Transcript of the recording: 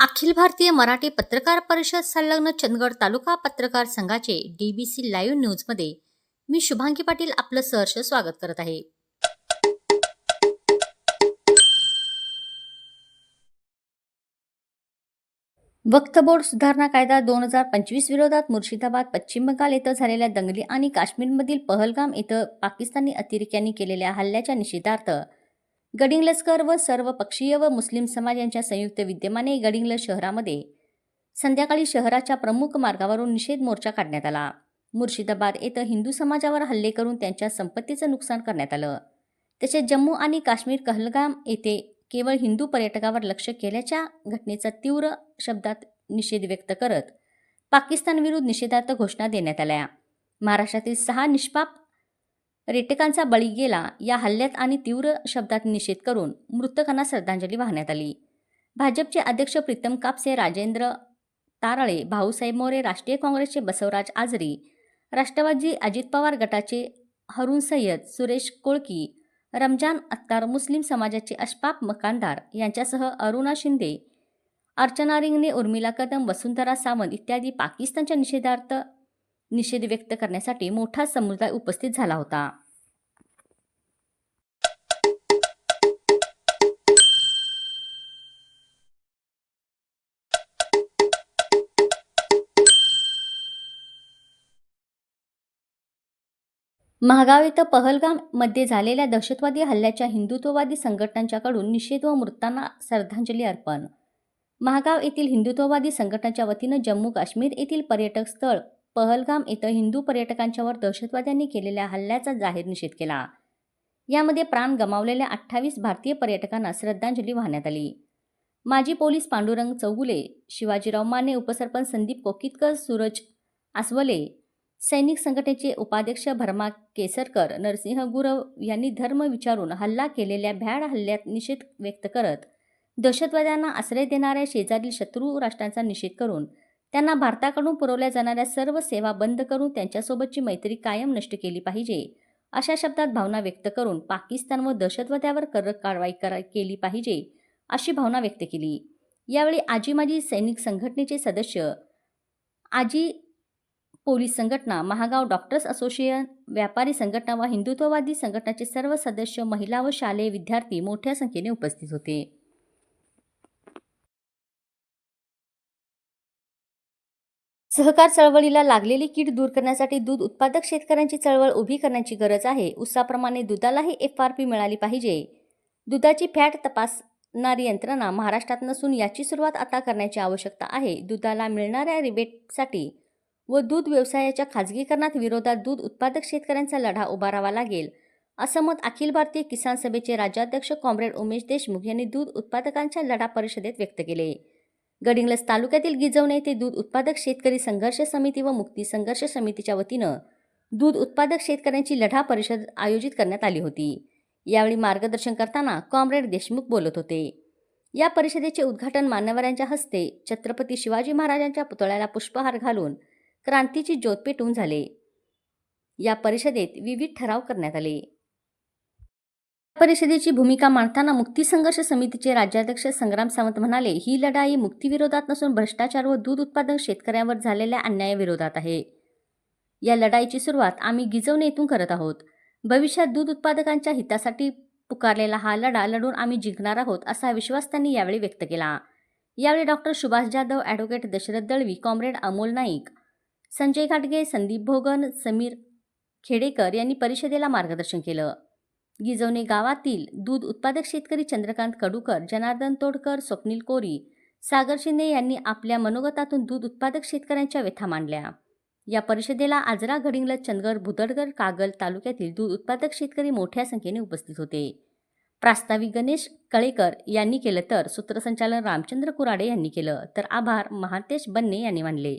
अखिल भारतीय मराठी पत्रकार परिषद संलग्न चंदगड तालुका पत्रकार संघाचे डीबीसी लाईव्ह न्यूजमध्ये मी शुभांगी पाटील आपलं सहर्ष स्वागत करत आहे. वक्फ बोर्ड सुधारणा कायदा दोन हजार पंचवीस विरोधात मुर्शिदाबाद पश्चिम बंगाल येथे झालेल्या दंगली आणि काश्मीरमधील पहलगाम येथे पाकिस्तानी अतिरेक्यांनी केलेल्या हल्ल्याच्या निषेधार्थ गडिंगलस्कर व सर्व पक्षीय व मुस्लिम समाज यांच्या संयुक्त विद्यमाने गडिंगल शहरामध्ये संध्याकाळी शहराच्या प्रमुख मार्गावरून निषेध मोर्चा काढण्यात आला. मुर्शिदाबाद येथे हिंदू समाजावर हल्ले करून त्यांच्या संपत्तीचं नुकसान करण्यात आलं. तसेच जम्मू आणि काश्मीर कहलगाम येथे केवळ हिंदू पर्यटकावर लक्ष केल्याच्या घटनेचा तीव्र शब्दात निषेध व्यक्त करत पाकिस्तानविरुद्ध निषेधार्थ घोषणा देण्यात आल्या. महाराष्ट्रातील सहा निष्पाप रेटकांचा बळी गेला या हल्ल्यात आणि तीव्र शब्दात निषेध करून मृतकांना श्रद्धांजली वाहण्यात आली. भाजपचे अध्यक्ष प्रीतम कापसे राजेंद्र तारळे भाऊसाहेब मोरे राष्ट्रीय काँग्रेसचे बसवराज आजरी राष्ट्रवादी अजित पवार गटाचे हरुण सय्यद सुरेश कोळकी रमजान अत्तार मुस्लिम समाजाचे अशपाप मकानदार यांच्यासह अरुणा शिंदे अर्चना रिंगणे उर्मिला कदम वसुंधरा सावंत इत्यादी पाकिस्तानच्या निषेधार्थ निषेध व्यक्त करण्यासाठी मोठा समुदाय उपस्थित झाला होता. महागाव इथं पहलगाममध्ये झालेल्या दहशतवादी हल्ल्याच्या हिंदुत्ववादी संघटनांच्याकडून निषेध व मृतांना श्रद्धांजली अर्पण. महागाव येथील हिंदुत्ववादी संघटनाच्या वतीनं जम्मू काश्मीर येथील पर्यटक स्थळ पहलगाम इथं हिंदू पर्यटकांच्यावर दहशतवाद्यांनी केलेल्या हल्ल्याचा जाहीर निषेध केला. यामध्ये प्राण गमावलेल्या अठ्ठावीस भारतीय पर्यटकांना श्रद्धांजली वाहण्यात आली. माजी पोलीस पांडुरंग चौगुले शिवाजीराव माने उपसरपंच संदीप कोकितकर सूरज आसवले सैनिक संघटनेचे उपाध्यक्ष भरमा केसरकर नरसिंह गुरव यांनी धर्म विचारून हल्ला केलेल्या भ्याड हल्ल्यात निषेध व्यक्त करत दहशतवाद्यांना आश्रय देणाऱ्या शेजारील शत्रू राष्ट्रांचा निषेध करून त्यांना भारताकडून पुरवल्या जाणाऱ्या सर्व सेवा बंद करून त्यांच्यासोबतची मैत्री कायम नष्ट केली पाहिजे अशा शब्दात भावना व्यक्त करून पाकिस्तान व दहशतवाद्यावर कडक कारवाई करा केली पाहिजे अशी भावना व्यक्त केली. यावेळी आजी माजी सैनिक संघटनेचे सदस्य आजी पोलीस संघटना महागाव डॉक्टर्स असोसिएशन व्यापारी संघटना व हिंदुत्ववादी संघटनाचे सर्व सदस्य महिला व शालेय विद्यार्थी मोठ्या संख्येने उपस्थित होते. सहकार चळवळीला लागलेली कीड दूर करण्यासाठी दूध उत्पादक शेतकऱ्यांची चळवळ उभी करण्याची गरज आहे. उसाप्रमाणे दुधालाही एफ आर पी मिळाली पाहिजे. दुधाची फॅट तपासणारी यंत्रणा महाराष्ट्रात नसून याची सुरुवात आता करण्याची आवश्यकता आहे. दुधाला मिळणाऱ्या रिबेटसाठी व दूध व्यवसायाच्या खाजगीकरणात विरोधात दूध उत्पादक शेतकऱ्यांचा लढा उभारावा लागेल. असं मत अखिल भारतीय किसान सभेचे राज्याध्यक्ष कॉम्रेड उमेश देशमुख यांनी दूध उत्पादकांच्या लढा परिषदेत व्यक्त केले. गडिंग्लस तालुक्यातील गिजवणे येथे दूध उत्पादक शेतकरी संघर्ष समिती व मुक्ती संघर्ष समितीच्या वतीनं दूध उत्पादक शेतकऱ्यांची लढा परिषद आयोजित करण्यात आली होती. यावेळी मार्गदर्शन करताना कॉम्रेड देशमुख बोलत होते. या परिषदेचे उद्घाटन मान्यवरांच्या हस्ते छत्रपती शिवाजी महाराजांच्या पुतळ्याला पुष्पहार घालून क्रांतीची ज्योत पेटून झाले. या परिषदेत विविध ठराव करण्यात आले. परिषदेची भूमिका मांडताना मुक्ती संघर्ष समितीचे राज्याध्यक्ष संग्राम सावंत म्हणाले ही लढाई मुक्तीविरोधात नसून भ्रष्टाचार व दूध उत्पादक शेतकऱ्यांवर झालेल्या अन्यायाविरोधात आहे. या लढाईची सुरुवात आम्ही गिजवणे येथून करत आहोत. भविष्यात दूध उत्पादकांच्या हितासाठी पुकारलेला हा लढा लढून आम्ही जिंकणार आहोत असा विश्वास त्यांनी यावेळी व्यक्त केला. यावेळी doctor Subhash Jadhav advocate Dashrath Dalvi comrade Amol Naik Sanjay घाटगे संदीप भोगन समीर खेडेकर यांनी परिषदेला मार्गदर्शन केलं. गिजवणे गावातील दूध उत्पादक शेतकरी चंद्रकांत कडूकर जनार्दन तोडकर स्वप्नील कोरी सागर शिंदे यांनी आपल्या मनोगतातून दूध उत्पादक शेतकऱ्यांच्या व्यथा मांडल्या. या परिषदेला आजरा घडिंगल चंदगड भुदडगड कागल तालुक्यातील दूध उत्पादक शेतकरी मोठ्या संख्येने उपस्थित होते. प्रास्ताविक गणेश कळेकर यांनी केलं तर सूत्रसंचालन रामचंद्र कुराडे यांनी केलं. तर आभार महातेश बन्ने यांनी मानले.